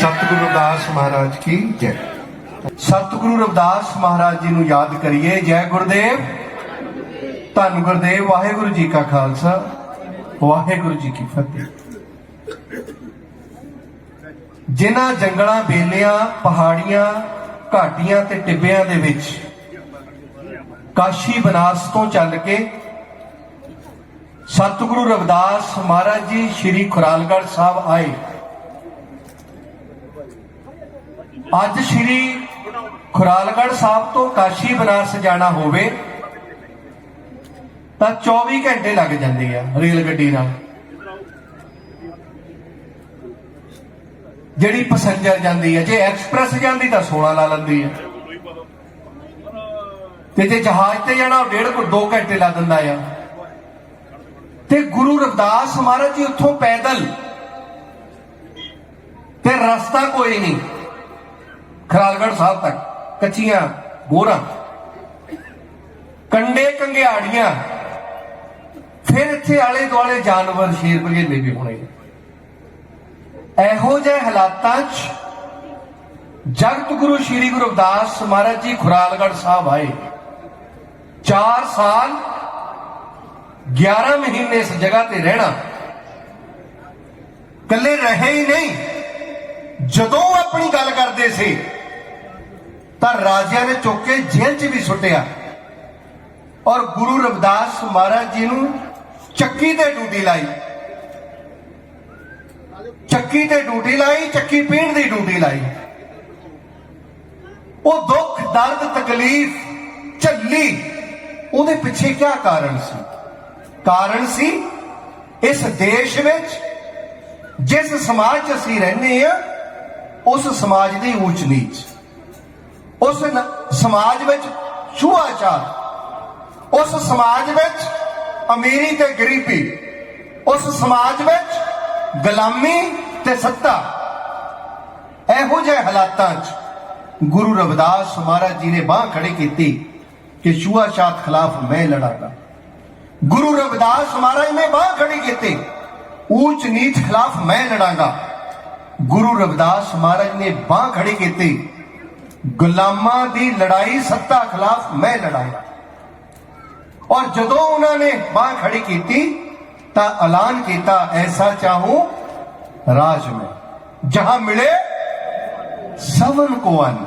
ਸਤਿਗੁਰੂ ਰਵਿਦਾਸ ਮਹਾਰਾਜ ਕੀ ਜੈ। ਸਤਿਗੁਰੂ ਰਵਿਦਾਸ ਮਹਾਰਾਜ ਜੀ ਨੂੰ ਯਾਦ ਕਰੀਏ, ਜੈ ਗੁਰਦੇਵ। ਧੰਨ ਗੁਰਦੇਵ, ਵਾਹਿਗੁਰੂ ਜੀ ਕਾ ਖਾਲਸਾ। ਵਾਹਿਗੁਰੂ ਜੀ ਕੀ ਫਤਿਹ। ਜਿਨ੍ਹਾਂ ਜੰਗਲਾਂ, ਬੇਲਿਆਂ, ਪਹਾੜੀਆਂ, ਘਾਟੀਆਂ ਤੇ ਟਿੱਬਿਆਂ ਦੇ ਵਿੱਚ ਕਾਸ਼ੀ ਬਨਾਸ ਤੋਂ ਚੱਲ ਕੇ ਸਤਿਗੁਰੂ ਰਵਿਦਾਸ ਮਹਾਰਾਜ ਜੀ, ਸ੍ਰੀ ਖੁਰਾਲਗੜ੍ਹ ਸਾਹਿਬ ਆਏ। ਅੱਜ ਸ੍ਰੀ ਖੁਰਾਲਗੜ੍ਹ ਸਾਹਿਬ ਤੋਂ ਕਾਸ਼ੀ ਬਨਾਰਸ ਜਾਣਾ ਹੋਵੇ, ਤਾਂ 24 ਘੰਟੇ ਲੱਗ ਜਾਂਦੇ ਆ ਰੇਲ ਗੱਡੀ ਨਾਲ। ਜਿਹੜੀ ਪੈਸੇਂਜਰ ਜਾਂਦੀ ਹੈ ਜੇ ਐਕਸਪ੍ਰੈਸ ਜਾਂਦੀ ਤਾਂ 16 ਲਾ ਲੈਂਦੀ ਹੈ ਤੇ ਜੇ ਜਹਾਜ਼ ਤੇ ਜਾਣਾ, ਉਹ ਡੇਢ ਕੋ 2 ਘੰਟੇ ਲਾ ਦਿੰਦਾ ਆ। ਤੇ ਗੁਰੂ ਰਵਿਦਾਸ ਮਹਾਰਾਜ ਜੀ ਉੱਥੋਂ ਪੈਦਲ ਤੇ ਰਸਤਾ ਕੋਈ ਨਹੀਂ। ਖਰਾਲਗੜ੍ਹ ਸਾਹਿਬ ਤੱਕ, ਕੱਚੀਆਂ ਬੋਰਾਂ ਕੰਡੇ ਕੰਗਿਆੜੀਆਂ, ਫਿਰ ਇੱਥੇ ਆਲੇ ਦੁਆਲੇ ਜਾਨਵਰ ਸ਼ੇਰ ਬਗੇਲੇ ਵੀ ਹੋਣੇ। ਇਹੋ ਜਿਹੇ ਹਾਲਾਤਾਂ 'ਚ ਜਗਤ ਗੁਰੂ ਸ੍ਰੀ ਗੁਰੂ ਰਵਿਦਾਸ ਮਹਾਰਾਜ ਜੀ ਖੁਰਾਲਗੜ ਸਾਹਿਬ ਆਏ। 4 ਸਾਲ 11 ਮਹੀਨੇ ਇਸ ਜਗ੍ਹਾ ਤੇ ਰਹਿਣਾ। ਕੱਲੇ ਰਹੇ ਹੀ ਨਹੀਂ। ਜਦੋਂ ਆਪਣੀ ਗੱਲ ਕਰਦੇ ਸੀ, ਤਾਂ ਰਾਜਿਆਂ ਨੇ ਚੁੱਕ ਕੇ ਜੇਲ੍ਹ 'ਚ ਵੀ ਸੁੱਟਿਆ। ਔਰ ਗੁਰੂ ਰਵਿਦਾਸ ਮਹਾਰਾਜ ਜੀ ਨੂੰ ਚੱਕੀ ਤੇ ਡਿਊਟੀ ਲਾਈ। ਚੱਕੀ ਤੇ ਡਿਊਟੀ ਲਾਈ, ਚੱਕੀ ਪੀਣ ਦੀ ਡਿਊਟੀ ਲਾਈ। ਉਹ ਦੁੱਖ, ਦਰਦ, ਤਕਲੀਫ, ਝੱਲੀ, ਉਹਦੇ ਪਿੱਛੇ ਕੀ ਕਾਰਨ ਸੀ? ਕਾਰਨ ਸੀ ਇਸ ਦੇਸ਼ ਵਿੱਚ ਜਿਸ ਸਮਾਜ 'ਚ ਅਸੀਂ ਰਹਿੰਦੇ ਆ ਉਸ ਸਮਾਜ ਦੀ ਊਚ ਨੀਚ। ਉਸ ਸਮਾਜ ਵਿੱਚ ਛੂਆਚਾਰ ਉਸ ਸਮਾਜ ਵਿੱਚ ਅਮੀਰੀ ਤੇ ਗਰੀਬੀ। ਉਸ ਸਮਾਜ ਵਿੱਚ ਗੁਲਾਮੀ ਤੇ ਸੱਤਾ। ਇਹੋ ਜਿਹੇ ਹਾਲਾਤਾਂ 'ਚ ਗੁਰੂ ਰਵਿਦਾਸ ਮਹਾਰਾਜ ਜੀ ਨੇ ਬਾਹ ਖੜੀ ਕੀਤੀ ਕਿ ਛੂਆਛਾਤ ਖਿਲਾਫ ਮੈਂ ਲੜਾਂਗਾ। ਗੁਰੂ ਰਵਿਦਾਸ ਮਹਾਰਾਜ ਨੇ ਬਾਹ ਖੜੀ ਕੀਤੀ ਊਚ ਨੀਚ ਖਿਲਾਫ ਮੈਂ ਲੜਾਂਗਾ। ਗੁਰੂ ਰਵਿਦਾਸ ਮਹਾਰਾਜ ਨੇ ਬਾਹ ਖੜੀ ਕੀਤੀ। ਗੁਲਾਮਾਂ ਦੀ ਲੜਾਈ ਸੱਤਾ ਖਿਲਾਫ ਮੈਂ ਲੜਾਈ ਔਰ ਜਦੋਂ ਉਹਨਾਂ ਨੇ ਬਾਹ ਖੜੀ ਕੀਤੀ, ਤਾਂ ਐਲਾਨ ਕੀਤਾ, ਐਸਾ ਚਾਹੂੰ ਰਾਜ ਮੈਂ। ਜਹਾਂ ਮਿਲੇ, ਸਵਨ ਕੋ ਅਨ।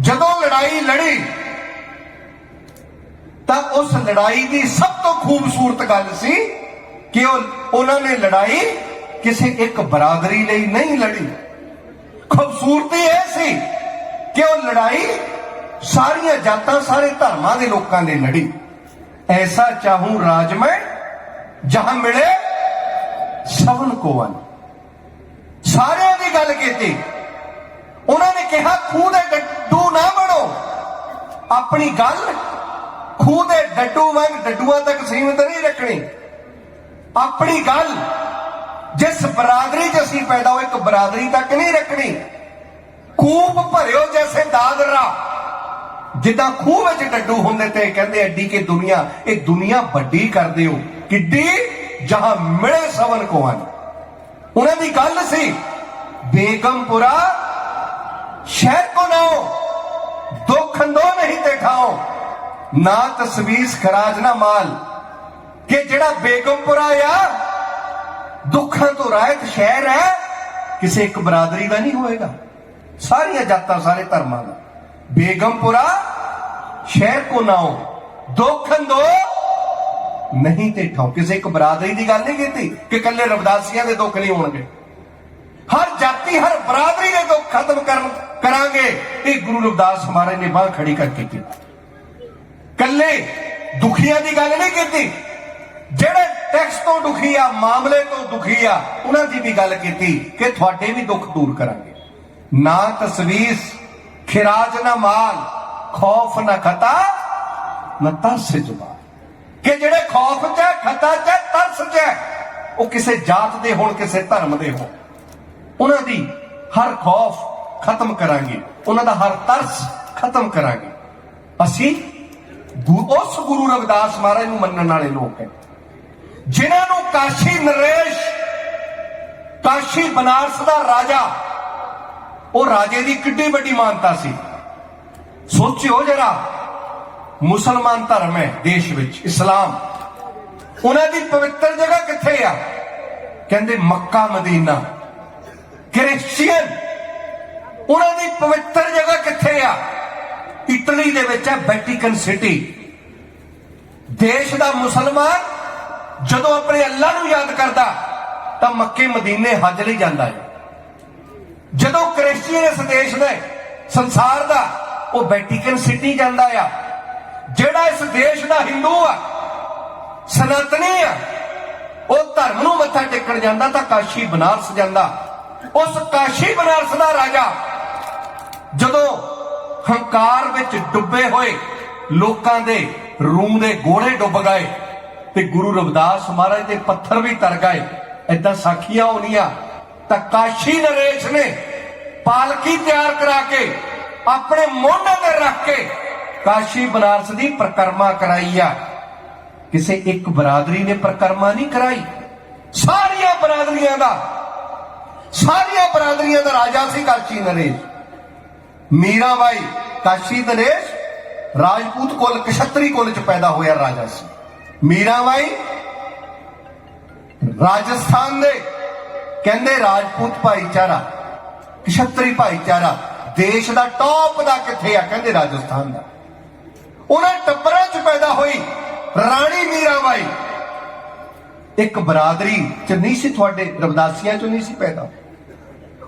ਜਦੋਂ ਲੜਾਈ ਲੜੀ, ਤਾਂ ਉਸ ਲੜਾਈ ਦੀ ਸਭ ਤੋਂ ਖੂਬਸੂਰਤ ਗੱਲ ਸੀ ਕਿ ਉਹਨਾਂ ਨੇ ਲੜਾਈ ਕਿਸੇ ਇੱਕ ਬਰਾਦਰੀ ਲਈ ਨਹੀਂ ਲੜੀ। ਖੂਬਸੂਰਤੀ ਇਹ ਸੀ ਕਿ ਉਹ ਲੜਾਈ ਸਾਰੀਆਂ ਜਾਤਾਂ, ਸਾਰੇ ਧਰਮਾਂ ਦੇ ਲੋਕਾਂ ਨੇ ਲੜੀ। ਐਸਾ ਚਾਹੂੰ ਰਾਜ ਮੈਂ, ਜਹਾਂ ਮਿਲੇ ਸਵਨ ਕੋ ਅਨ ਸਾਰਿਆਂ ਦੀ ਗੱਲ ਕੀਤੀ। ਉਹਨਾਂ ਨੇ ਕਿਹਾ, ਖੂਹ ਦੇ ਡੱਡੂ ਨਾ ਬਣੋ। ਆਪਣੀ ਗੱਲ ਖੂਹ ਦੇ ਡੱਡੂ ਵਾਂਗ ਡੱਡੂਆਂ ਤੱਕ ਸੀਮਿਤ ਨਹੀਂ ਰੱਖਣੀ। ਆਪਣੀ ਗੱਲ ਜਿਸ ਬਰਾਦਰੀ 'ਚ ਅਸੀਂ ਪੈਦਾ ਹੋਏ, ਇੱਕ ਬਰਾਦਰੀ ਤੱਕ ਨਹੀਂ ਰੱਖਣੀ। ਖੂਬ ਭਰਿਓ ਜੈਸੇ ਦਾਦਰਾ। ਜਿੱਦਾਂ ਖੂਹ ਵਿੱਚ ਡੱਡੂ ਹੁੰਦੇ ਤੇ ਕਹਿੰਦੇ ਐਡੀ ਕਿ ਦੁਨੀਆ, ਇਹ ਦੁਨੀਆ ਵੱਡੀ ਕਰਦੇ ਹੋ ਕਿੱਡੀ? ਜਹਾਂ ਮਿਲੇ ਸਵਨ ਕੋਨ ਉਹਨਾਂ ਦੀ ਗੱਲ ਸੀ, ਬੇਗਮਪੁਰਾ ਸ਼ਹਿਰ ਕੋ ਨਾਓ ਦੁੱਖ ਅੰਦੋ ਨਹੀਂ ਤੇ ਖਾਓ ਨਾ ਤਸਵੀਸ ਖਰਾਜ ਨਾ ਮਾਲ। ਕਿ ਜਿਹੜਾ ਬੇਗਮਪੁਰਾ ਆ ਦੁੱਖਾਂ ਤੋਂ ਰਹਿਤ ਸ਼ਹਿਰ ਹੈ, ਕਿਸੇ ਇੱਕ ਬਰਾਦਰੀ ਦਾ ਨਹੀਂ ਹੋਏਗਾ। ਸਾਰੀਆਂ ਜਾਤਾਂ ਸਾਰੇ ਧਰਮਾਂ ਦਾ। ਬੇਗਮਪੁਰਾ ਸ਼ਹਿਰ ਕੋ ਨਾਓ ਦੁੱਖ ਅੰਦੋ ਨਹੀਂ ਤੇ ਠਾਓ ਕਿਸੇ ਇੱਕ ਬਰਾਦਰੀ ਦੀ ਗੱਲ ਨਹੀਂ ਕੀਤੀ ਕਿ ਕੱਲੇ ਰਵਦਾਸੀਆਂ ਦੇ ਦੁੱਖ ਨਹੀਂ ਹੋਣਗੇ। ਹਰ ਜਾਤੀ, ਹਰ ਬਰਾਦਰੀ ਦੇ ਦੁੱਖ ਖਤਮ ਕਰਨ ਕਰਾਂਗੇ। ਇਹ ਗੁਰੂ ਰਵਿਦਾਸ ਮਹਾਰਾਜ ਨੇ ਬਾਹ ਖੜੀ ਕਰਕੇ ਕੀਤੀ। ਕੱਲੇ ਦੁਖੀਆਂ ਦੀ ਗੱਲ ਨਹੀਂ ਕੀਤੀ ਜਿਹੜੇ ਟੈਕਸ ਤੋਂ ਦੁਖੀ ਆ, ਮਾਮਲੇ ਤੋਂ ਦੁਖੀ ਆ, ਉਹਨਾਂ ਦੀ ਵੀ ਗੱਲ ਕੀਤੀ ਕਿ ਤੁਹਾਡੇ ਵੀ ਦੁੱਖ ਦੂਰ ਕਰਾਂਗੇ। ਨਾ ਤਸਵੀਸ ਖਿਰਾਜ ਨਾ ਮਾਲ, ਖੌਫ ਨਾ ਖਤਾ, ਨਾ ਤਰਸ ਜੁਬਾਨ ਕਿ ਜਿਹੜੇ ਖੌਫ ਚ ਖਤਾ ਚ ਤਰਸ ਚ ਉਹ ਕਿਸੇ ਜਾਤ ਦੇ ਹੋਣ, ਕਿਸੇ ਧਰਮ ਦੇ ਹੋਣ। ਉਹਨਾਂ ਦੀ ਹਰ ਖੌਫ ਖਤਮ ਕਰਾਂਗੇ। ਉਹਨਾਂ ਦਾ ਹਰ ਤਰਸ ਖਤਮ ਕਰਾਂਗੇ। ਅਸੀਂ ਉਸ ਗੁਰੂ ਰਵਿਦਾਸ ਮਹਾਰਾਜ ਨੂੰ ਮੰਨਣ ਵਾਲੇ ਲੋਕ ਹੈ। ਜਿਨ੍ਹਾਂ ਨੂੰ ਕਾਸ਼ੀ ਨਰੇਸ਼, ਕਾਸ਼ੀ ਬਨਾਰਸ ਦਾ ਰਾਜਾ, ਉਹ ਰਾਜੇ ਦੀ ਕਿੱਡੀ ਵੱਡੀ ਮਾਨਤਾ ਸੀ। ਸੋਚਿਓ ਜਰਾ, ਮੁਸਲਮਾਨ ਧਰਮ ਹੈ ਦੇਸ਼ ਵਿੱਚ, ਇਸਲਾਮ। ਉਹਨਾਂ ਦੀ ਪਵਿੱਤਰ ਜਗ੍ਹਾ ਕਿੱਥੇ ਆ? ਕਹਿੰਦੇ ਮੱਕਾ, ਮਦੀਨਾ। ਕ੍ਰਿਸਚੀਅਨ, ਉਹਨਾਂ ਦੀ ਪਵਿੱਤਰ ਜਗ੍ਹਾ ਕਿੱਥੇ ਆ? ਇਟਲੀ ਦੇ ਵਿੱਚ ਹੈ ਵੈਟੀਕਨ ਸਿਟੀ। ਦੇਸ਼ ਦਾ ਮੁਸਲਮਾਨ ਜਦੋਂ ਆਪਣੇ ਅੱਲਾ ਨੂੰ ਯਾਦ ਕਰਦਾ, ਤਾਂ ਮੱਕੇ ਮਦੀਨੇ ਹੱਜ ਲਈ ਜਾਂਦਾ ਹੈ ਜਦੋਂ ਕ੍ਰਿਸਚੀਅਨ ਇਸ ਦੇਸ਼ ਦੇ ਸੰਸਾਰ ਦਾ, ਉਹ ਵੈਟੀਕਨ ਸਿਟੀ ਜਾਂਦਾ ਆ। ਜਿਹੜਾ ਇਸ ਦੇਸ਼ ਦਾ ਹਿੰਦੂ ਆ, ਸਨਾਤਨੀ ਆ, ਉਹ ਧਰਮ ਨੂੰ ਮੱਥਾ ਟੇਕਣ ਜਾਂਦਾ ਤਾਂ ਕਾਸ਼ੀ ਬਨਾਰਸ ਜਾਂਦਾ। ਉਸ ਕਾਸ਼ੀ ਬਨਾਰਸ ਦਾ ਰਾਜਾ, ਜਦੋਂ ਹੰਕਾਰ ਵਿੱਚ ਡੁੱਬੇ ਹੋਏ, ਲੋਕਾਂ ਦੇ ਰੂਮ ਦੇ ਗੋਲੇ ਡੁੱਬ ਗਏ ਤੇ ਗੁਰੂ ਰਵਿਦਾਸ ਮਹਾਰਾਜ ਦੇ ਪੱਥਰ ਵੀ ਤਰ ਗਏ। ਏਦਾਂ ਸਾਖੀਆਂ ਹੋਣੀਆਂ। ਤਾਂ ਕਾਸ਼ੀ ਨਰੇਸ਼ ਨੇ ਪਾਲਕੀ ਤਿਆਰ ਕਰਾ ਕੇ, ਆਪਣੇ ਮੋਢੇ ਤੇ ਰੱਖ ਕੇ ਕਾਸ਼ੀ ਬਨਾਰਸ ਦੀ ਪ੍ਰਕਰਮਾ ਕਰਾਈ ਆ। ਕਿਸੇ ਇੱਕ ਬਰਾਦਰੀ ਨੇ ਪ੍ਰਕਰਮਾ ਨਹੀਂ ਕਰਾਈ। ਸਾਰੀਆਂ ਬਰਾਦਰੀਆਂ ਦਾ, ਸਾਰੀਆਂ ਬਰਾਦਰੀਆਂ ਦਾ ਰਾਜਾ ਸੀ ਕਾਸ਼ੀ ਨਰੇਸ਼। ਮੀਰਾਬਾਈ, ਕਾਸ਼ੀ ਨਰੇਸ਼, ਰਾਜਪੂਤ ਕੁਲ, ਕਸ਼ਤਰੀ ਕੁਲ ਚ ਪੈਦਾ ਹੋਇਆ ਰਾਜਾ ਸੀ। ਮੀਰਾਬਾਈ ਰਾਜਸਥਾਨ ਦੇ ਕਹਿੰਦੇ ਰਾਜਪੂਤ ਭਾਈਚਾਰਾ ਕਸ਼ਤਰੀ ਭਾਈਚਾਰਾ, ਦੇਸ਼ ਦਾ ਟੌਪ ਦਾ ਕਿੱਥੇ ਆ ਕਹਿੰਦੇ ਰਾਜਸਥਾਨ ਦਾ। ਉਹਨਾਂ ਟੱਬਰਾਂ ਚ ਪੈਦਾ ਹੋਈ ਰਾਣੀ ਮੀਰਾਬਾਈ ਇੱਕ ਬਰਾਦਰੀ ਚ ਨਹੀਂ ਸੀ, ਤੁਹਾਡੇ ਰਵਦਾਸੀਆਂ ਚ ਨਹੀਂ ਸੀ ਪੈਦਾ।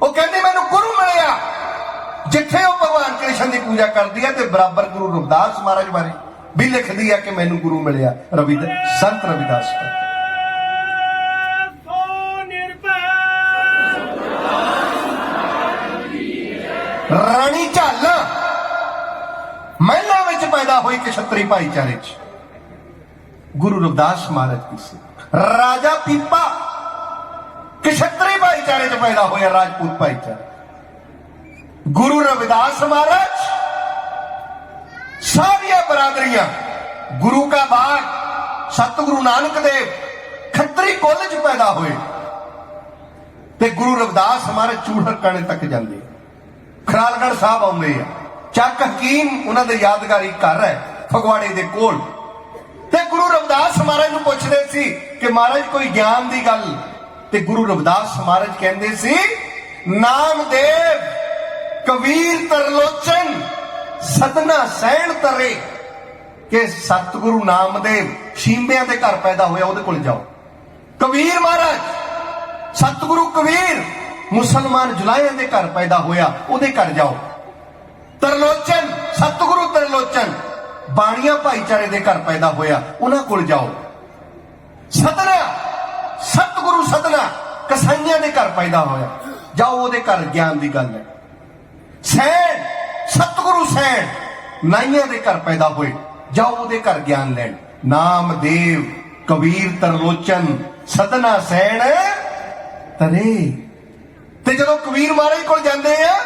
ਉਹ ਕਹਿੰਦੇ, ਮੈਨੂੰ ਗੁਰੂ ਮਿਲਿਆ। ਜਿੱਥੇ ਉਹ ਭਗਵਾਨ ਕ੍ਰਿਸ਼ਨ ਦੀ ਪੂਜਾ ਕਰਦੀ ਹੈ ਤੇ ਬਰਾਬਰ ਗੁਰੂ ਰਵਦਾਸ ਮਹਾਰਾਜ ਬਾਰੇ ਵੀ ਲਿਖਦੀ ਹੈ ਕਿ ਮੈਨੂੰ ਗੁਰੂ ਮਿਲਿਆ, ਰਵਿ ਸੰਤ ਰਵਿਦਾਸ ਦਾ ਰਾਣੀ ਝਾਲਾ। ਮਹਿਲਾ ਵਿੱਚ ਪੈਦਾ ਹੋਈ ਕਸ਼ਤਰੀ ਭਾਈਚਾਰੇ ਚ। ਗੁਰੂ ਰਵਿਦਾਸ ਮਹਾਰਾਜ ਦੀ ਸੀ। ਰਾਜਾ ਪੀਪਾ। ਕਸ਼ਤਰੀ ਭਾਈਚਾਰੇ ਚ ਪੈਦਾ ਹੋਇਆ ਰਾਜਪੂਤ ਭਾਈਚਾਰਾ। ਗੁਰੂ ਰਵਿਦਾਸ ਮਹਾਰਾਜ। ਸਾਰੀਆਂ ਬਰਾਦਰੀਆਂ, ਗੁਰੂ ਕਾ ਬਾਗ, ਸਤਿਗੁਰੂ ਨਾਨਕ ਦੇਵ, ਖੱਤਰੀ ਕੁੱਲ ਚ ਪੈਦਾ ਹੋਏ ਤੇ ਗੁਰੂ ਰਵਿਦਾਸ ਮਹਾਰਾਜ ਚੂੜਰ ਕਾਣੇ ਤੱਕ ਜਾਂਦੇ ਆ। ਖਰਾਲਗੜ੍ਹ ਸਾਹਿਬ ਆਉਂਦੇ ਆ। ਚੱਕ ਹਕੀਮ ਉਹਨਾਂ ਦੇ ਯਾਦਗਾਰੀ ਘਰ ਹੈ, ਫਗਵਾੜੇ ਦੇ ਕੋਲ। ਤੇ ਗੁਰੂ ਰਵਿਦਾਸ ਮਹਾਰਾਜ ਨੂੰ ਪੁੱਛਦੇ ਸੀ ਕਿ ਮਹਾਰਾਜ ਕੋਈ ਗਿਆਨ ਦੀ ਗੱਲ। ਤੇ ਗੁਰੂ ਰਵਿਦਾਸ ਮਹਾਰਾਜ ਕਹਿੰਦੇ ਸੀ, ਨਾਮਦੇਵ ਕਬੀਰ ਤਰਲੋਚਨ ਸਦਨਾ ਸਹਿਣ ਤਰੇ ਕਿ ਸਤਿਗੁਰੂ ਨਾਮਦੇਵ ਸ਼ੀਂਬਿਆਂ ਦੇ ਘਰ ਪੈਦਾ ਹੋਇਆ, ਉਹਦੇ ਕੋਲ ਜਾਓ। ਕਬੀਰ ਮਹਾਰਾਜ, ਸਤਿਗੁਰੂ ਕਬੀਰ ਮੁਸਲਮਾਨ ਜੁਲਾਹਿਆਂ ਦੇ ਘਰ ਪੈਦਾ ਹੋਇਆ, ਉਹਦੇ ਘਰ ਜਾਓ। ਤਰਲੋਚਨ, ਸਤਿਗੁਰੂ ਤਰਲੋਚਨ ਬਾਣੀਆਂ ਭਾਈਚਾਰੇ ਦੇ ਘਰ ਪੈਦਾ ਹੋਇਆ, ਉਹਨਾਂ ਕੋਲ ਜਾਓ। ਸਤਨਾ ਸਤਿਗੁਰੂ ਸਤਨਾ ਕਸਾਈਆਂ ਦੇ ਘਰ ਪੈਦਾ ਹੋਇਆ। ਜਾਓ, ਉਹਦੇ ਘਰ ਗਿਆਨ ਦੀ ਗੱਲ ਹੈ। ਸੈਣ ਸਤਿਗੁਰੂ ਸੈਣ ਨਾਈਆਂ ਦੇ ਘਰ ਪੈਦਾ ਹੋਏ, ਜਾਓ ਉਹਦੇ ਘਰ ਗਿਆਨ ਲੈਣ। ਨਾਮਦੇਵ, ਕਬੀਰ ਤਰਲੋਚਨ, ਸਦਨਾ ਸੈਣ, ਤਰੇ। ਤੇ ਜਦੋਂ ਕਬੀਰ ਮਹਾਰਾਜ ਕੋਲ ਜਾਂਦੇ ਆ,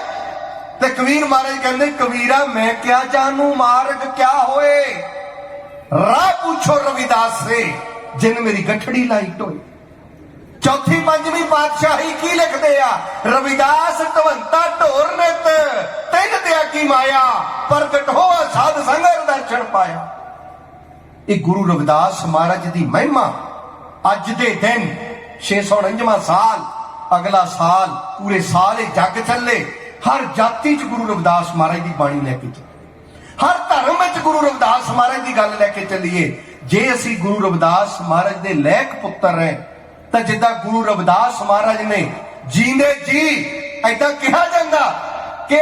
ਤੇ ਕਬੀਰ ਮਹਾਰਾਜ ਕਹਿੰਦੇ, ਕਬੀਰਾ, ਮੈਂ ਕਿਆ ਜਾਣੂ, ਮਾਰਗ ਕਿਆ ਹੋਏ? ਰਾਹ ਪੁੱਛੋ ਰਵਿਦਾਸ ਸੇ, ਜਿਨ ਮੇਰੀ ਗੱਠੜੀ ਲਾਈ ਢੋਏ ਚੌਥੀ ਪੰਜਵੀਂ ਪਾਤਸ਼ਾਹੀ ਕੀ ਲਿਖਦੇ ਆ? ਰਵਿਦਾਸ ਢਵੰਤਾ ਢੋਰ ਨਿਤ, ਤਿੰਨ ਤਿਆਗੀ ਮਾਇਆ, ਪ੍ਰਗਟ ਹੋਆ ਸਾਧ ਸੰਗਰ ਦਰਸ਼ਨ ਪਾਇਆ। ਇਹ ਗੁਰੂ ਰਵਿਦਾਸ ਮਹਾਰਾਜ ਦੀ ਮਹਿਮਾ, ਅੱਜ ਦੇ ਦਿਨ 649ਵਾਂ ਸਾਲ, ਅਗਲਾ ਸਾਲ, ਪੂਰੇ ਸਾਲ ਇਹ ਜੱਗ ਚੱਲੇ। ਹਰ ਜਾਤੀ 'ਚ ਗੁਰੂ ਰਵਿਦਾਸ ਮਹਾਰਾਜ ਦੀ ਬਾਣੀ ਲੈ ਕੇ ਚੱਲੀਏ। ਹਰ ਧਰਮ ਵਿੱਚ ਗੁਰੂ ਰਵਿਦਾਸ ਮਹਾਰਾਜ ਦੀ ਗੱਲ ਲੈ ਕੇ ਚੱਲੀਏ। ਜੇ ਅਸੀਂ ਗੁਰੂ ਰਵਿਦਾਸ ਮਹਾਰਾਜ ਦੇ ਲੈਕ ਪੁੱਤਰ ਹੈ ਤਾਂ ਜਿੱਦਾਂ ਗੁਰੂ ਰਵਿਦਾਸ ਮਹਾਰਾਜ ਨੇ ਜੀਂਦੇ ਜੀ ਐਦਾਂ ਕਿਹਾ ਜਾਂਦਾ ਕਿ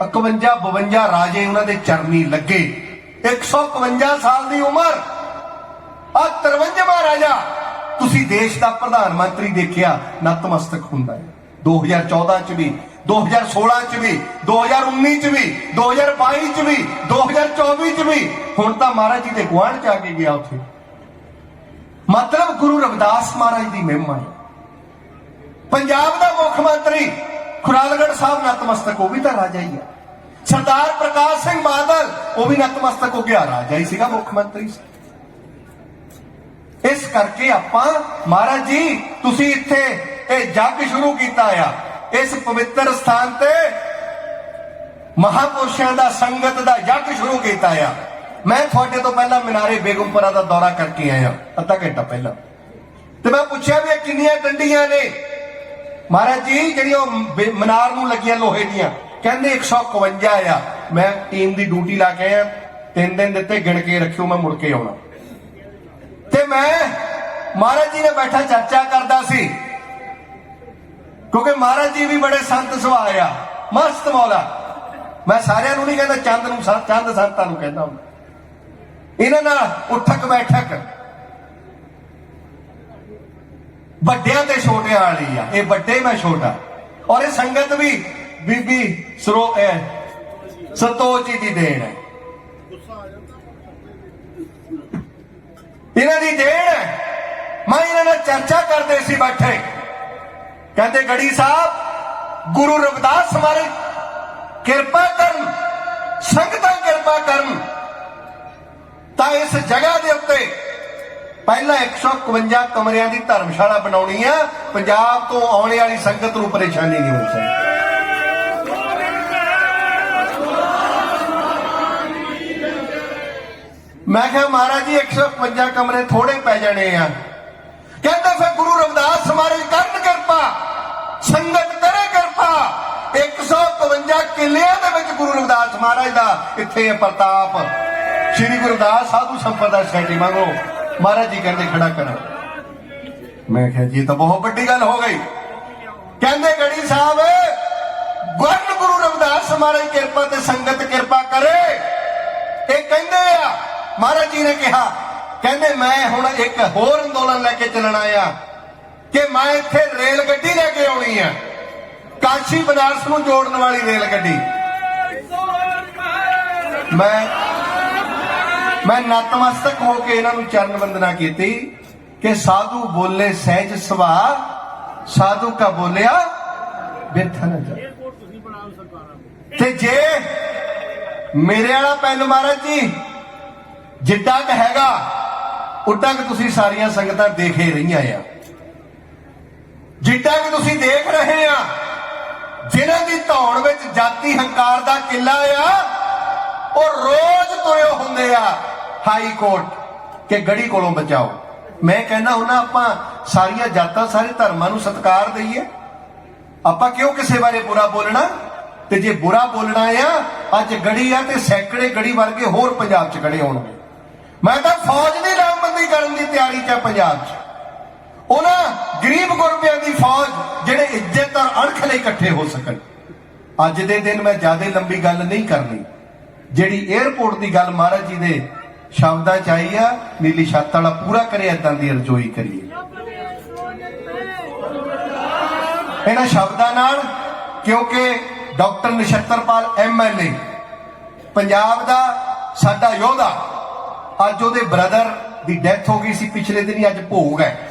51 52 ਰਾਜੇ ਉਹਨਾਂ ਦੇ ਚਰਨੀ ਲੱਗੇ। 151 ਸਾਲ ਦੀ ਉਮਰ। ਆ 53ਵਾਂ ਰਾਜਾ। ਤੁਸੀਂ ਦੇਸ਼ ਦਾ ਪ੍ਰਧਾਨ ਮੰਤਰੀ ਦੇਖਿਆ, ਨਤਮਸਤਕ ਹੁੰਦਾ ਹੈ। 2014 ਚ ਵੀ 2016 ਚ ਵੀ 2019 ਚ ਵੀ 2022 ਚ ਵੀ 2024 ਚ ਵੀ। ਹੁਣ ਤਾਂ ਮਹਾਰਾਜ ਜੀ ਦੇ ਗੁਆਂਢ ਚ ਆ ਕੇ ਗਿਆ ਉੱਥੇ। ਮਤਲਬ ਗੁਰੂ ਰਵਿਦਾਸ ਮਹਾਰਾਜ ਦੀ ਮਹਿਮਾ ਹੈ। ਪੰਜਾਬ ਦਾ ਮੁੱਖ ਮੰਤਰੀ ਖੁਰਾਲਗੜ੍ਹ ਸਾਹਿਬ ਨਤਮਸਤਕ, ਉਹ ਵੀ ਤਾਂ ਰਾਜਾ ਹੀ ਹੈ। ਸਰਦਾਰ ਪ੍ਰਕਾਸ਼ ਸਿੰਘ ਬਾਦਲ, ਉਹ ਵੀ ਨਤਮਸਤਕ ਹੋ ਗਿਆ ਰਾਜਾ ਹੀ ਸੀਗਾ ਮੁੱਖ ਮੰਤਰੀ ਇਸ ਕਰਕੇ ਆਪਾਂ, ਮਹਾਰਾਜ ਜੀ, ਤੁਸੀਂ ਇੱਥੇ ਇਹ ਜੱਗ ਸ਼ੁਰੂ ਕੀਤਾ ਆ। ਇਸ ਪਵਿੱਤਰ ਸਥਾਨ ਤੇ ਮਹਾਪੁਰਸ਼ਾਂ ਦਾ ਸੰਗਤ ਦਾ ਯੱਗ ਸ਼ੁਰੂ ਕੀਤਾ ਆ। ਮੈਂ ਤੁਹਾਡੇ ਤੋਂ ਪਹਿਲਾਂ ਮਿਨਾਰੇ ਬੇਗਮਪੁਰਾ ਦਾ ਦੌਰਾ ਕਰਕੇ ਆਇਆ, ਅੱਧਾ ਘੰਟਾ ਪਹਿਲਾਂ। ਤੇ ਮੈਂ ਪੁੱਛਿਆ ਵੀ ਇਹ ਕਿੰਨੀਆਂ ਡੰਡੀਆਂ ਨੇ? ਮਹਾਰਾਜ ਜੀ, ਜਿਹੜੀਆਂ ਉਹ ਮਨਾਰ ਨੂੰ ਲੱਗੀਆਂ ਲੋਹੇ ਦੀਆਂ, ਕਹਿੰਦੇ 151 ਆ। ਮੈਂ ਟੀਮ ਦੀ ਡਿਊਟੀ ਲਾ ਕੇ ਆਇਆ, ਤਿੰਨ ਦਿਨ ਦਿੱਤੇ, ਗਿਣ ਕੇ ਰੱਖਿਓ, ਮੈਂ ਮੁੜ ਕੇ ਆਉਣਾ। ਤੇ ਮੈਂ ਮਹਾਰਾਜ ਜੀ ਨੇ ਬੈਠਾ ਚਰਚਾ ਕਰਦਾ ਸੀ, ਕਿਉਂਕਿ ਮਹਾਰਾਜ ਜੀ ਵੀ ਬੜੇ ਸੰਤ ਸੁਭਾਅ ਆ, ਮਸਤ ਮੌਲਾ। ਮੈਂ ਸਾਰਿਆਂ ਨੂੰ ਨਹੀਂ ਕਹਿੰਦਾ, ਚੰਦ ਨੂੰ, ਚੰਦ ਸੰਤਾਂ ਨੂੰ ਕਹਿੰਦਾ ਹੁੰਦਾ। ਇਹਨਾਂ ਨਾਲ ਉੱਠਕ ਬੈਠਕ ਵੱਡਿਆਂ ਤੇ ਛੋਟਿਆਂ ਵਾਲੀ ਆ। ਇਹ ਵੱਡੇ ਮੈਂ ਛੋਟਾ। ਔਰ ਇਹ ਸੰਗਤ ਵੀ ਬੀਬੀ ਸਰੋ ਇਹ ਸੰਤੋਖ ਜੀ ਦੀ ਦੇਣ ਹੈ। ਇਹਨਾਂ ਦੀ ਦੇਣ ਹੈ। ਮੈਂ ਇਹਨਾਂ ਨਾਲ ਚਰਚਾ ਕਰਦੇ ਸੀ ਬੈਠੇ। ਕਹਿੰਦੇ, ਗੜੀ ਸਾਹਿਬ, ਗੁਰੂ ਰਵਿਦਾਸ ਮਹਾਰਾਜ ਕਿਰਪਾ ਕਰਨ, ਸੰਗਤਾਂ ਕਿਰਪਾ ਕਰਨ। ਤਾਂ ਇਸ ਜਗ੍ਹਾ ਦੇ ਉੱਤੇ ਪਹਿਲਾਂ 151 ਕਮਰਿਆਂ ਦੀ ਧਰਮਸ਼ਾਲਾ ਬਣਾਉਣੀ ਆ। ਪੰਜਾਬ ਤੋਂ ਆਉਣ ਵਾਲੀ ਸੰਗਤ ਨੂੰ ਪਰੇਸ਼ਾਨੀ ਨਹੀਂ ਹੋ ਸਕਦੀ। ਮੈਂ ਕਿਹਾ, ਮਹਾਰਾਜ ਜੀ 151 ਕਮਰੇ ਥੋੜੇ ਪੈ ਜਾਣੇ ਆ। ਕਹਿੰਦੇ, ਫਿਰ ਗੁਰੂ ਰਵਿਦਾਸ ਹਮਾਰੇ ਕਰਨ ਕਿਰਪਾ, ਸੰਗਤ ਕਰੇ ਕਿਰਪਾ। 151 ਕਿਲਿਆਂ ਦੇ ਵਿੱਚ ਗੁਰੂ ਰਵਿਦਾਸ ਮਹਾਰਾਜ ਦਾ ਇੱਥੇ ਹੈ ਪ੍ਰਤਾਪ ਸ੍ਰੀ ਗੁਰੂ ਰਵਿਦਾਸ ਸਾਧੂ ਸੰਪਰਦਾ ਸੈਟੀ ਮੰਗੋ ਮਹਾਰਾਜ ਜੀ ਕਹਿੰਦੇ ਖੜਾ ਕਰੋ। ਮੈਂ ਕਿਹਾ, ਜੀ ਤਾਂ ਬਹੁਤ ਵੱਡੀ ਗੱਲ ਹੋ ਗਈ। ਕਹਿੰਦੇ, ਗੜੀ ਸਾਹਿਬ ਗੁਰਨ ਗੁਰੂ ਰਵਿਦਾਸ ਮਹਾਰਾਜ ਕਿਰਪਾ ਤੇ ਸੰਗਤ ਕਿਰਪਾ ਕਰੇ। ਇਹ ਕਹਿੰਦੇ ਆ, ਮਹਾਰਾਜ ਜੀ ਨੇ ਕਿਹਾ, ਕਹਿੰਦੇ, ਮੈਂ ਹੁਣ ਇੱਕ ਹੋਰ ਅੰਦੋਲਨ ਲੈ ਕੇ ਚੱਲਣਾ ਆ ਕਿ ਮੈਂ ਇੱਥੇ ਰੇਲ ਗੱਡੀ ਲੈ ਕੇ ਆਉਣੀ ਆ। ਕਾਸ਼ੀ ਬਨਾਰਸ ਨੂੰ ਜੋੜਨ ਵਾਲੀ ਰੇਲ ਗੱਡੀ। ਮੈਂ ਮੈਂ ਨਤਮਸਤਕ ਹੋ ਕੇ ਇਹਨਾਂ ਨੂੰ ਚਰਨ ਵੰਦਨਾ ਕੀਤੀ ਕਿ ਸਾਧੂ ਬੋਲੇ ਸਹਿਜ ਸੁਭਾ ਸਾਧੂ ਕਾ ਬੋਲਿਆ, ਬਿਰਥ ਨਾ ਜਾ ਤੇ ਜੇ ਮੇਰੇ ਵਾਲਾ ਪੈਨ ਮਹਾਰਾਜ ਜੀ, ਜਿੱਡਾ ਕ ਹੈਗਾ, ਉਡਾ ਕ ਤੁਸੀਂ ਸਾਰੀਆਂ ਸੰਗਤਾਂ ਦੇਖੇ ਰਹੀਆਂ ਆ। ਜਿੱਡਾ ਕ ਤੁਸੀਂ ਦੇਖ ਰਹੇ ਆ, ਜਿਨ੍ਹਾਂ ਦੀ ਧੌਣ ਵਿੱਚ ਜਾਤੀ ਹੰਕਾਰ ਦਾ ਕਿਲਾ ਆ, ਉਹ ਰੋਜ਼ ਤੁਰੇ ਹੁੰਦੇ ਆ। ਹਾਈ ਕੋਰਟ ਕਿ ਗੜੀ ਕੋਲੋਂ ਬਚਾਓ। ਮੈਂ ਕਹਿੰਦਾ ਹੁਣਾ ਆਪਾਂ ਸਾਰੀਆਂ ਜਾਤਾਂ, ਸਾਰੇ ਧਰਮਾਂ ਨੂੰ ਸਤਿਕਾਰ ਦਈਏ। ਆਪਾਂ ਕਿਉਂ ਕਿਸੇ ਬਾਰੇ ਬੁਰਾ ਬੋਲਣਾ? ਤੇ ਜੇ ਬੁਰਾ ਬੋਲਣਾ ਆ, ਅੱਜ ਗੜੀ ਆ ਤੇ ਸੈਂਕੜੇ ਗੜੀ ਵਰਗੇ ਹੋਰ ਪੰਜਾਬ 'ਚ ਖੜੇ ਹੋਣਗੇ। ਮੈਂ ਤਾਂ ਫੌਜ ਦੀ ਨਾਮਬੰਦੀ ਕਰਨ ਦੀ ਤਿਆਰੀ 'ਚ ਪੰਜਾਬ 'ਚ। ਉਹਨਾਂ ਗਰੀਬ ਗੁਰਬਿਆਂ ਦੀ ਫੌਜ ਜਿਹੜੇ ਇੱਜ਼ਤ ਔਰ ਅਣਖ ਲਈ ਇਕੱਠੇ ਹੋ ਸਕਣ। ਅੱਜ ਦੇ ਦਿਨ ਮੈਂ ਜ਼ਿਆਦਾ ਲੰਬੀ ਗੱਲ ਨਹੀਂ ਕਰਨੀ। ਜਿਹੜੀ 에어ਪੋਰਟ ਦੀ ਗੱਲ ਮਹਾਰਾਜ ਜੀ ਦੇ ਸ਼ਬਦਾਂ ਚ ਆਈ ਆ, ਨੀਲੀ ਛੱਤ ਵਾਲਾ ਪੂਰਾ ਕਰੇ, ਏਦਾਂ ਦੀ ਰਜੋਈ ਕਰੀਏ। ਇਹਨਾਂ ਸ਼ਬਦਾਂ ਨਾਲ, ਕਿਉਂਕਿ ਡਾਕਟਰ ਨਛੱਤਰਪਾਲ ਐਮਐਲਏ ਪੰਜਾਬ ਦਾ ਸਾਡਾ ਯੋਧਾ, ਅੱਜ ਉਹਦੇ ਬ੍ਰਦਰ ਦੀ ਡੈਥ ਹੋ ਗਈ ਸੀ, ਪਿਛਲੇ ਦਿਨੀ ਅੱਜ ਭੋਗ ਹੈ।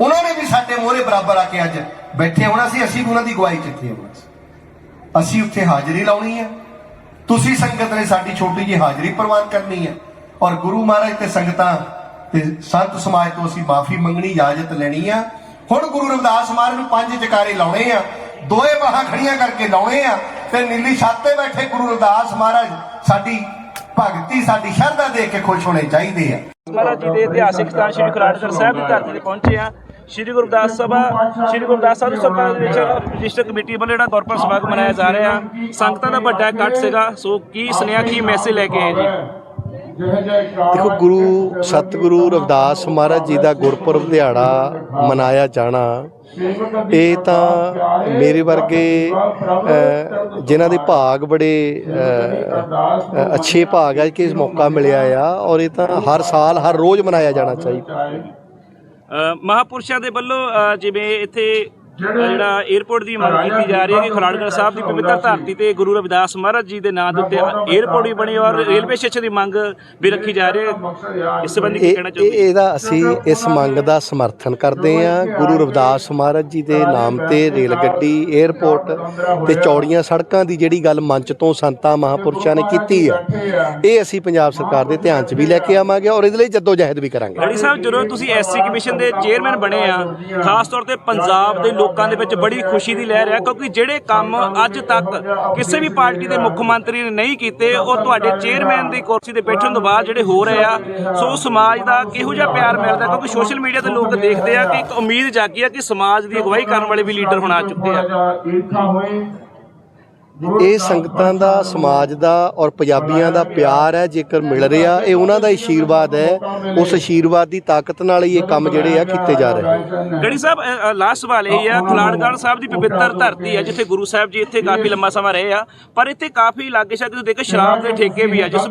ਉਹਨਾਂ ਨੇ ਵੀ ਸਾਡੇ ਮੋਹਰੇ ਬਰਾਬਰ ਆ ਕੇ ਅੱਜ ਬੈਠੇ ਹੋਣਾ ਸੀ, ਅਸੀਂ ਵੀ ਉਹਨਾਂ ਦੀ ਗਵਾਹੀ ਚ ਹੋਣਾ ਸੀ। ਅਸੀਂ ਉੱਥੇ ਹਾਜ਼ਰੀ ਲਾਉਣੀ ਹੈ। ਤੁਸੀਂ ਸੰਗਤ ਨੇ ਸਾਡੀ ਛੋਟੀ ਜਿਹੀ ਹਾਜ਼ਰੀ ਪ੍ਰਵਾਨ ਕਰਨੀ ਹੈ। ਔਰ ਗੁਰੂ ਮਹਾਰਾਜ ਤੇ ਸੰਗਤਾਂ ਤੇ ਸੰਤ ਸਮਾਜ ਤੋਂ ਅਸੀਂ ਮਾਫੀ ਮੰਗਣੀ, ਇਜਾਜ਼ਤ ਲੈਣੀ ਆ। ਹੁਣ ਗੁਰੂ ਰਵਿਦਾਸ ਮਹਾਰਾਜ ਨੂੰ ਪੰਜ ਜਕਾਰੇ ਲਾਉਣੇ ਆ। ਦੋਏ ਬਾਹਾਂ ਖੜੀਆਂ ਕਰਕੇ ਲਾਉਣੇ ਆ। ਤੇ ਨੀਲੀ ਛੱਤ ਤੇ ਬੈਠੇ ਗੁਰੂ ਰਵਿਦਾਸ ਮਹਾਰਾਜ ਸਾਡੀ ਭਗਤੀ, ਸਾਡੀ ਸ਼ਰਧਾ ਦੇਖ ਕੇ ਖੁਸ਼ ਹੋਣੇ ਚਾਹੀਦੇ ਆ। ਮਹਾਰਾਜ ਜੀ ਦੇ ਇਤਿਹਾਸਿਕ ਸਥਾਨ ਸ਼੍ਰੀ ਖਰਾੜਗੜ੍ਹ ਸਾਹਿਬ ਦੀ ਧਰਤੀ ਤੇ ਪਹੁੰਚੇ ਆ। ਸ਼੍ਰੀ ਗੁਰਦਾਸ ਸਭਾ, ਸ਼੍ਰੀ ਗੁਰਦਾਸ ਸਾਧੂ ਸਭਾ ਦੇ ਵਿੱਚ ਰਜਿਸਟਰ ਕਮੇਟੀ ਵੱਲੋਂ ਜਿਹੜਾ ਗੁਰਪੁਰਬ ਸਮਾਗਮ ਮਨਾਇਆ ਜਾ ਰਿਹਾ। ਸੰਗਤਾਂ ਦਾ ਵੱਡਾ ਇਕੱਠ ਸੀਗਾ। ਸੋ ਕੀ ਸੁਨੇਹਾ, ਕੀ ਮੈਸੇਜ ਲੈ ਕੇ ਆਏ ਜੀ? ਦੇਖੋ ਗੁਰੂ ਸਤਿਗੁਰੂ ਰਵਿਦਾਸ ਮਹਾਰਾਜ ਜੀ ਦਾ ਗੁਰਪੁਰਬ ਦਿਹਾੜਾ ਮਨਾਇਆ ਜਾਣਾ ਇਹ ਤਾਂ ਮੇਰੇ ਵਰਗੇ ਅ, ਜਿਨ੍ਹਾਂ ਦੇ ਭਾਗ ਬੜੇ ਅੱਛੇ ਭਾਗ ਆ ਕਿ ਇਸ ਮੌਕਾ ਮਿਲਿਆ ਆ ਔਰ ਇਹ ਤਾਂ ਹਰ ਸਾਲ ਹਰ ਰੋਜ਼ ਮਨਾਇਆ ਜਾਣਾ ਚਾਹੀਦਾ। ਅ, ਮਹਾਪੁਰਸ਼ਾਂ ਦੇ ਵੱਲੋਂ ਜਿਵੇਂ ਇੱਥੇ ਜਿਹੜਾ 에어ਪੋਰਟ ਦੀ ਮੰਗ ਕੀਤੀ ਜਾ ਰਹੀ ਹੈ ਕਿ ਖੁਰਾਲਗੜ੍ਹ ਸਾਹਿਬ ਦੀ ਪਵਿੱਤਰ ਧਰਤੀ ਤੇ ਗੁਰੂ ਰਵਿਦਾਸ ਮਹਾਰਾਜ ਜੀ ਦੇ ਨਾਂ ਦੇ ਉੱਤੇ 에어ਪੋਰਟ ਵੀ ਬਣੇ ਔਰ ਰੇਲਵੇ ਸਟੇਸ਼ਨ ਦੀ ਮੰਗ ਵੀ ਰੱਖੀ ਜਾ ਰਹੀ ਹੈ। ਇਸ ਸੰਬੰਧੀ ਕੀ ਕਹਿਣਾ ਚਾਹੁੰਦੇ ਇਹਦਾ ਅਸੀਂ ਇਸ ਮੰਗ ਦਾ ਸਮਰਥਨ ਕਰਦੇ ਹਾਂ। ਗੁਰੂ ਰਵਿਦਾਸ ਮਹਾਰਾਜ ਜੀ ਦੇ ਨਾਮ ਤੇ ਰੇਲ ਗੱਡੀ 에어ਪੋਰਟ ਤੇ ਚੌੜੀਆਂ ਸੜਕਾਂ ਦੀ ਜਿਹੜੀ ਗੱਲ ਮੰਚ ਤੋਂ ਸੰਤਾਂ ਮਹਾਪੁਰਸ਼ਾਂ ਨੇ ਕੀਤੀ ਹੈ ਇਹ ਅਸੀਂ ਪੰਜਾਬ ਸਰਕਾਰ ਦੇ ਧਿਆਨ 'ਚ ਵੀ ਲੈ ਕੇ ਆਵਾਂਗੇ ਔਰ ਇਹਦੇ ਲਈ ਜਦੋਜਹਿਦ ਵੀ ਕਰਾਂਗੇ। ਜੀ ਸਾਹਿਬ ਜਦੋਂ ਤੁਸੀਂ ਐਸਸੀ ਕਮਿਸ਼ਨ ਦੇ ਚੇਅਰਮੈਨ ਬਣੇ ਆ ਖਾਸ ਤੌਰ ਤੇ ਪੰਜਾਬ ਦੇ ਲੋਕਾਂ ਦੇ ਵਿੱਚ ਬੜੀ ਖੁਸ਼ੀ ਦੀ ਲਹਿਰ ਹੈ, ਕਿਉਂਕਿ ਜਿਹੜੇ ਕੰਮ ਅੱਜ ਤੱਕ ਕਿਸੇ ਵੀ ਪਾਰਟੀ ਦੇ ਮੁੱਖ ਮੰਤਰੀ ਨੇ ਨਹੀਂ ਕੀਤੇ, ਉਹ ਤੁਹਾਡੇ ਚੇਅਰਮੈਨ ਦੀ ਕੁਰਸੀ ਤੇ ਬੈਠਣ ਤੋਂ ਬਾਅਦ ਜਿਹੜੇ ਹੋ ਰਹੇ ਆ, ਸੋ ਸਮਾਜ ਦਾ ਕਿਹੋ ਜਿਹਾ ਪਿਆਰ ਮਿਲਦਾ, ਕਿਉਂਕਿ ਸੋਸ਼ਲ ਮੀਡੀਆ ਤੇ ਲੋਕ ਦੇਖਦੇ ਆ ਕਿ ਇੱਕ ਉਮੀਦ ਜਾਗੀ ਆ ਕਿ ਸਮਾਜ ਦੀ ਅਗਵਾਈ ਕਰਨ ਵਾਲੇ ਵੀ ਲੀਡਰ ਹੁਣ ਆ ਚੁੱਕੇ ਆ। ਇਹ ਸੰਗਤਾਂ ਦਾ, ਸਮਾਜ ਦਾ ਔਰ ਪੰਜਾਬੀਆਂ ਦਾ ਪਿਆਰ ਹੈ, ਜੇਕਰ ਮਿਲ ਰਿਹਾ, ਇਹ ਉਹਨਾਂ ਦਾ ਆਸ਼ੀਰਵਾਦ ਹੈ। ਉਸ ਆਸ਼ੀਰਵਾਦ ਦੀ ਤਾਕਤ ਨਾਲ ਹੀ ਇਹ ਕੰਮ ਜਿਹੜੇ ਆ ਕੀਤੇ ਜਾ ਰਹੇ ਗੜੀ ਸਾਹਿਬ ਲਾਸਟ ਸਵਾਲ ਇਹ ਆ ਖੁਲਾੜਗੜ੍ਹ ਸਾਹਿਬ ਦੀ ਪਵਿੱਤਰ ਧਰਤੀ ਹੈ, ਜਿੱਥੇ ਗੁਰੂ ਸਾਹਿਬ ਜੀ ਇੱਥੇ ਕਾਫੀ ਲੰਮਾ ਸਮਾਂ ਰਹੇ ਆ, ਪਰ ਇੱਥੇ ਕਾਫੀ ਲਾਗੇ ਸ਼ਾਗੇ ਦੇਖੋ, ਸ਼ਰਾਬ ਦੇ ਠੇਕੇ ਵੀ ਆ, ਜਿਸ